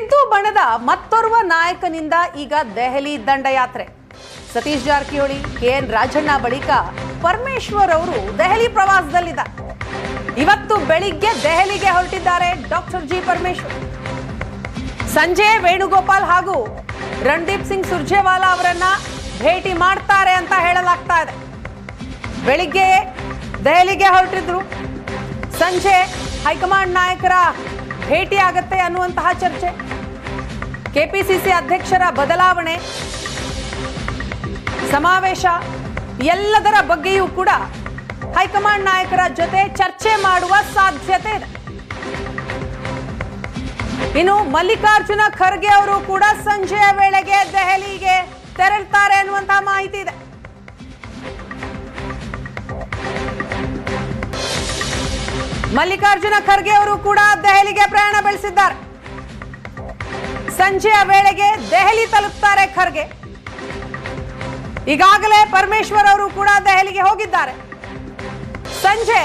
ಸಿದ್ದು ಬಣದ ಮತ್ತೋರ್ವ ನಾಯಕನಿಂದ ಈಗ ದೆಹಲಿ ದಂಡಯಾತ್ರೆ. ಸತೀಶ್ ಜಾರಕಿಹೊಳಿ ಕೆ ಎನ್ ರಾಜಣ್ಣ ಬಳಿಕ ಪರಮೇಶ್ವರ್ ಅವರು ದೆಹಲಿ ಪ್ರವಾಸದಲ್ಲಿದ್ದಾರೆ. ಇವತ್ತು ಬೆಳಿಗ್ಗೆ ದೆಹಲಿಗೆ ಹೊರಟಿದ್ದಾರೆ ಡಾಕ್ಟರ್ ಜಿ. ಪರಮೇಶ್ವರ್. ಸಂಜೆ ವೇಣುಗೋಪಾಲ್ ಹಾಗೂ ರಣದೀಪ್ ಸಿಂಗ್ ಸುರ್ಜೇವಾಲಾ ಅವರನ್ನ ಭೇಟಿ ಮಾಡ್ತಾರೆ ಅಂತ ಹೇಳಲಾಗ್ತಾ ಇದೆ. ಬೆಳಿಗ್ಗೆ ದೆಹಲಿಗೆ ಹೊರಟಿದ್ರು. ಸಂಜೆ ಹೈಕಮಾಂಡ್ ನಾಯಕರ ಭೇಟಿ ಆಗತ್ತೆ ಅನ್ನುವಂತಹ ಚರ್ಚೆ. ಕೆಪಿಸಿಸಿ ಅಧ್ಯಕ್ಷರ ಬದಲಾವಣೆ, ಸಮಾವೇಶ, ಎಲ್ಲದರ ಬಗ್ಗೆಯೂ ಕೂಡ ಹೈಕಮಾಂಡ್ ನಾಯಕರ ಜೊತೆ ಚರ್ಚೆ ಮಾಡುವ ಸಾಧ್ಯತೆ ಇದೆ. ಇನ್ನು ಮಲ್ಲಿಕಾರ್ಜುನ ಖರ್ಗೆ ಅವರು ಕೂಡ ಸಂಜೆಯ ವೇಳೆಗೆ ದೆಹಲಿಗೆ ತೆರಳುತ್ತಾರೆ ಅನ್ನುವಂತಹ ಮಾಹಿತಿ ಮಲ್ಲಿಕಾರ್ಜುನ ಖರ್ಗೆ ಅವರು ಕೂಡ ದೆಹಲಿಗೆ ಪ್ರಯಾಣ ಬೆಳೆಸಿದ್ದಾರೆ. ಸಂಜೆಯ ವೇಳೆಗೆ ದೆಹಲಿ ತಲುಪ್ತಾರೆ ಖರ್ಗೆ. ಈಗಾಗಲೇ ಪರಮೇಶ್ವರ್ ಅವರು ಕೂಡ ದೆಹಲಿಗೆ ಹೋಗಿದ್ದಾರೆ. ಸಂಜೆ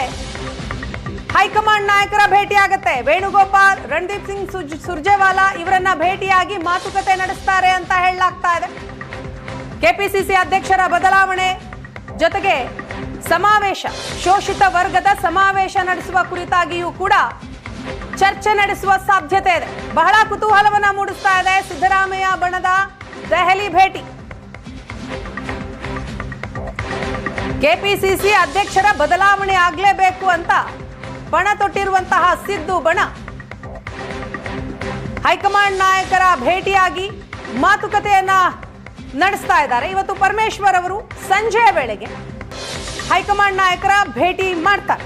ಹೈಕಮಾಂಡ್ ನಾಯಕರ ಭೇಟಿ ಆಗತ್ತೆ ವೇಣುಗೋಪಾಲ್, ರಣದೀಪ್ ಸಿಂಗ್ ಸುರ್ಜೇವಾಲಾ ಇವರನ್ನ ಭೇಟಿಯಾಗಿ ಮಾತುಕತೆ ನಡೆಸ್ತಾರೆ ಅಂತ ಹೇಳಲಾಗ್ತಾ ಇದೆ. ಕೆಪಿಸಿಸಿ ಅಧ್ಯಕ್ಷರ ಬದಲಾವಣೆ ಜೊತೆಗೆ ಸಮಾವೇಶ. ಶೋಷಿತ ವರ್ಗದ ಸಮಾವೇಶ ನಡೆಸುವ ಕುರಿತಾಗಿಯೂ ಕೂಡ ಚರ್ಚೆ ನಡೆಸುವ ಸಾಧ್ಯತೆ ಇದೆ. ಬಹಳ ಕುತೂಹಲವನ್ನ ಮೂಡಿಸ್ತಾ ಇದೆ ಸಿದ್ದರಾಮಯ್ಯ ಬಣದ ದೆಹಲಿ ಭೇಟಿ. ಕೆಪಿಸಿಸಿ ಅಧ್ಯಕ್ಷರ ಬದಲಾವಣೆ ಆಗಲೇಬೇಕು ಅಂತ ಬಣ ತೊಟ್ಟಿರುವಂತಹ ಸಿದ್ದು ಬಣ. ಹೈಕಮಾಂಡ್ ನಾಯಕರ ಭೇಟಿಯಾಗಿ ಮಾತುಕತೆಯನ್ನ ನಡೆಸ್ತಾ ಇದ್ದಾರೆ. ಇವತ್ತು ಪರಮೇಶ್ವರ್ ಅವರು ಸಂಜೆಯ ವೇಳೆಗೆ ಹೈಕಮಾಂಡ್ ನಾಯಕರ ಭೇಟಿ ಮಾಡ್ತಾರೆ.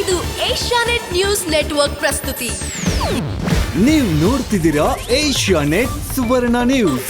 ಇದು ಏಷ್ಯಾನೆಟ್ ನ್ಯೂಸ್ ನೆಟ್ವರ್ಕ್ ಪ್ರಸ್ತುತಿ. ನೀವು ನೋಡ್ತಿದ್ದೀರಾ ಏಷ್ಯಾ ನೆಟ್ ಸುವರ್ಣ ನ್ಯೂಸ್.